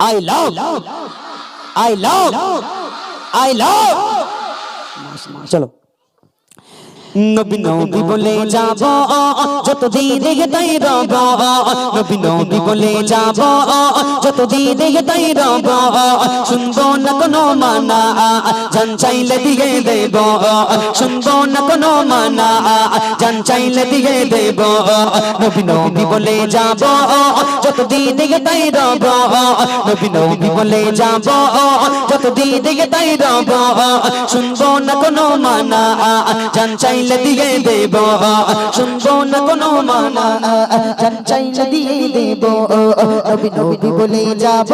I love I love I love চলো নবী নবী বলে যাব যত দিন তাই রব নবী নবী বলে যাব যত দিন তাই রব শুনব না কোনো মানা জান চাইলে দিয়ে দেব শুনব না কোনো মানা জান চাইলে দিয়ে দেব নবী নবী বলে যাব যত দিন তাই রব নবী নবী বলে যাব যত দিন তাই রব শুনব না কোনো মানা জান চাইলে দিয়ে দেব। শুনব না কোনো মানা, জান বলে যাব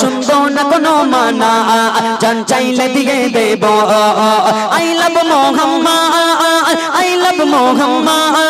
শুনব না কোনো মানা, জান চাইলে দিয়ে দেব। I love Muhammad, I love Muhammad.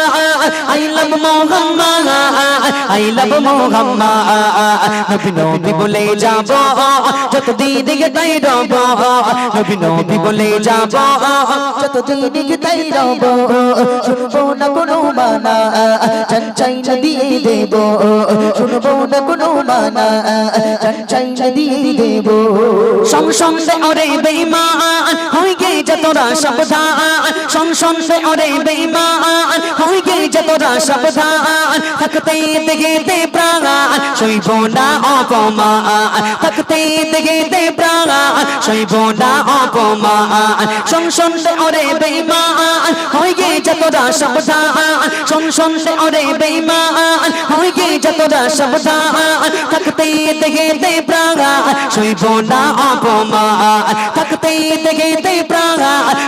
I love Muhammad, I love Muhammad. নবী নবী বলে যাব যত দিন তাই রব। নবী নবী বলে যাব যত দিন তাই রব। শুনব না কোনো মানা জান চাইলে দিয়ে দেব। শুনব না কোনো মানা জান চাইলে দিয়ে দেব। সংসন্দে ওরে বেইমান হই যে তোরা সাবধান, শোন শোন ওরে বেইমান হইগে যে তোরা সাবধান, থাকতে দেখে দে প্রাণ শৈব না অপমান, থাকতে দেখে দে প্রাণ শৈব না অপমান, শোন শোন ওরে বেইমান হইগে যে তোরা সাবধান, শোন শোন ওরে বেইমান হইগে যে তোরা সাবধান, থাকতে দেখে দে প্রাণ শৈব না অপমান, থাকতে দেখে প্রাণ,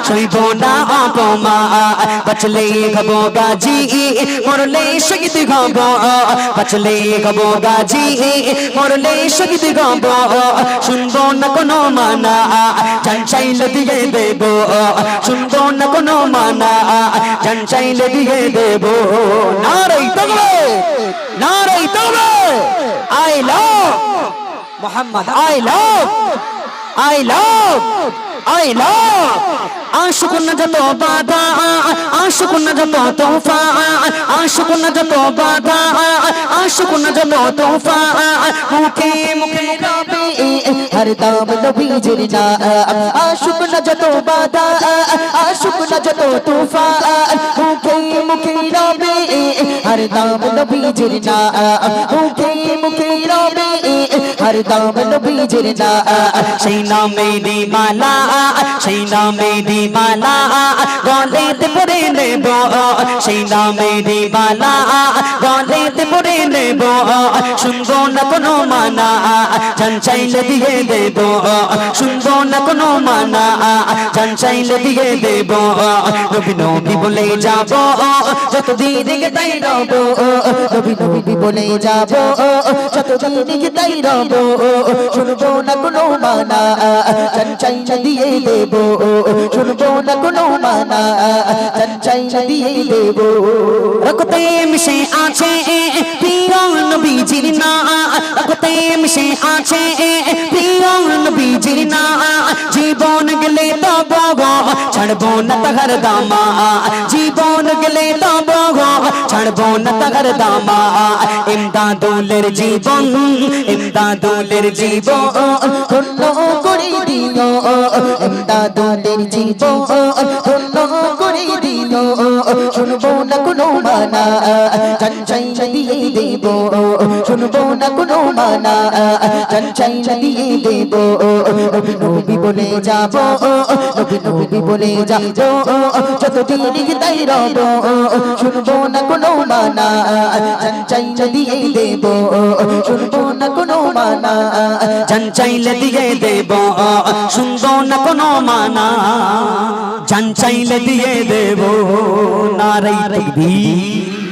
সইব না অপমান। বাঁচলে গব গাজি, মরলে শহীদ গব। বাঁচলে গব গাজি, মরলে শহীদ গব। শুনব না কোনো মানা, জান চাইলে দিয়ে দেব। শুনব না কোনো মানা, জান চাইলে দিয়ে দেব। নারাই তগবে নারাই তগবে I love, Muhammad, I love. I love I love. আশুক না যত বাধা, আশুক না যত তোফা, আশুক না যত বাধা, আশুক না যত তোফা। মুখে মুখে রবে, হর দাম নবীজির না আশুক না যত বাধা, আশুক না যত তুফান মুখে মুখে রবে, হর দাম নবীজির না মুখে মুখে রবে, হর দাম নবীজির না সেই নামে দি মালা সেই নামে দি মালা গলেতে পরে নেব। সেই নামে দি মালা গলেতে পরে নেব। শুনব না কোনো মানা জান দিয়ে দেব। শুনব না কোনো মানা জান দিয়ে দেব। নবী নবী বলে যাব যত দিন তাই রব। নবী নবী বলে যাব যত দিন তাই রব। শুনব না কোনো মানা চাইলে দিয়ে দেব। শুনব না কোনো মানা চাইলে দিয়ে দেব। রক্তে মিশে আছে প্রিয় নবীজির না। রক্তে মিশে আছে প্রিয় নবীজির না। জীবন গেলে তব ছাড়বো না তাহার দামা। জীবন গেলে তব ছাড়বো না তাহার দামা ইমদাদুলের জীবন ইমদাদুলের জীবন ধন্য করে দিও এমদাদুলের জীবন ধন্য করে দিও শুনব না কোনো মানা চাইলে দিয়ে দেব শুনব না কোনো মানা চাইলে দিয়ে দেব। নবী নবী বলে যাব। নবী নবী বলে যাব। যত দিন তাই রব, শুনব না কোনো মানা। চাইলে দিয়ে দেব, শুনব না কোনো মানা। চাইলে দিয়ে দেব, শুনব না কোনো মানা। চাইলে দিয়ে দেব নারাই তকবীর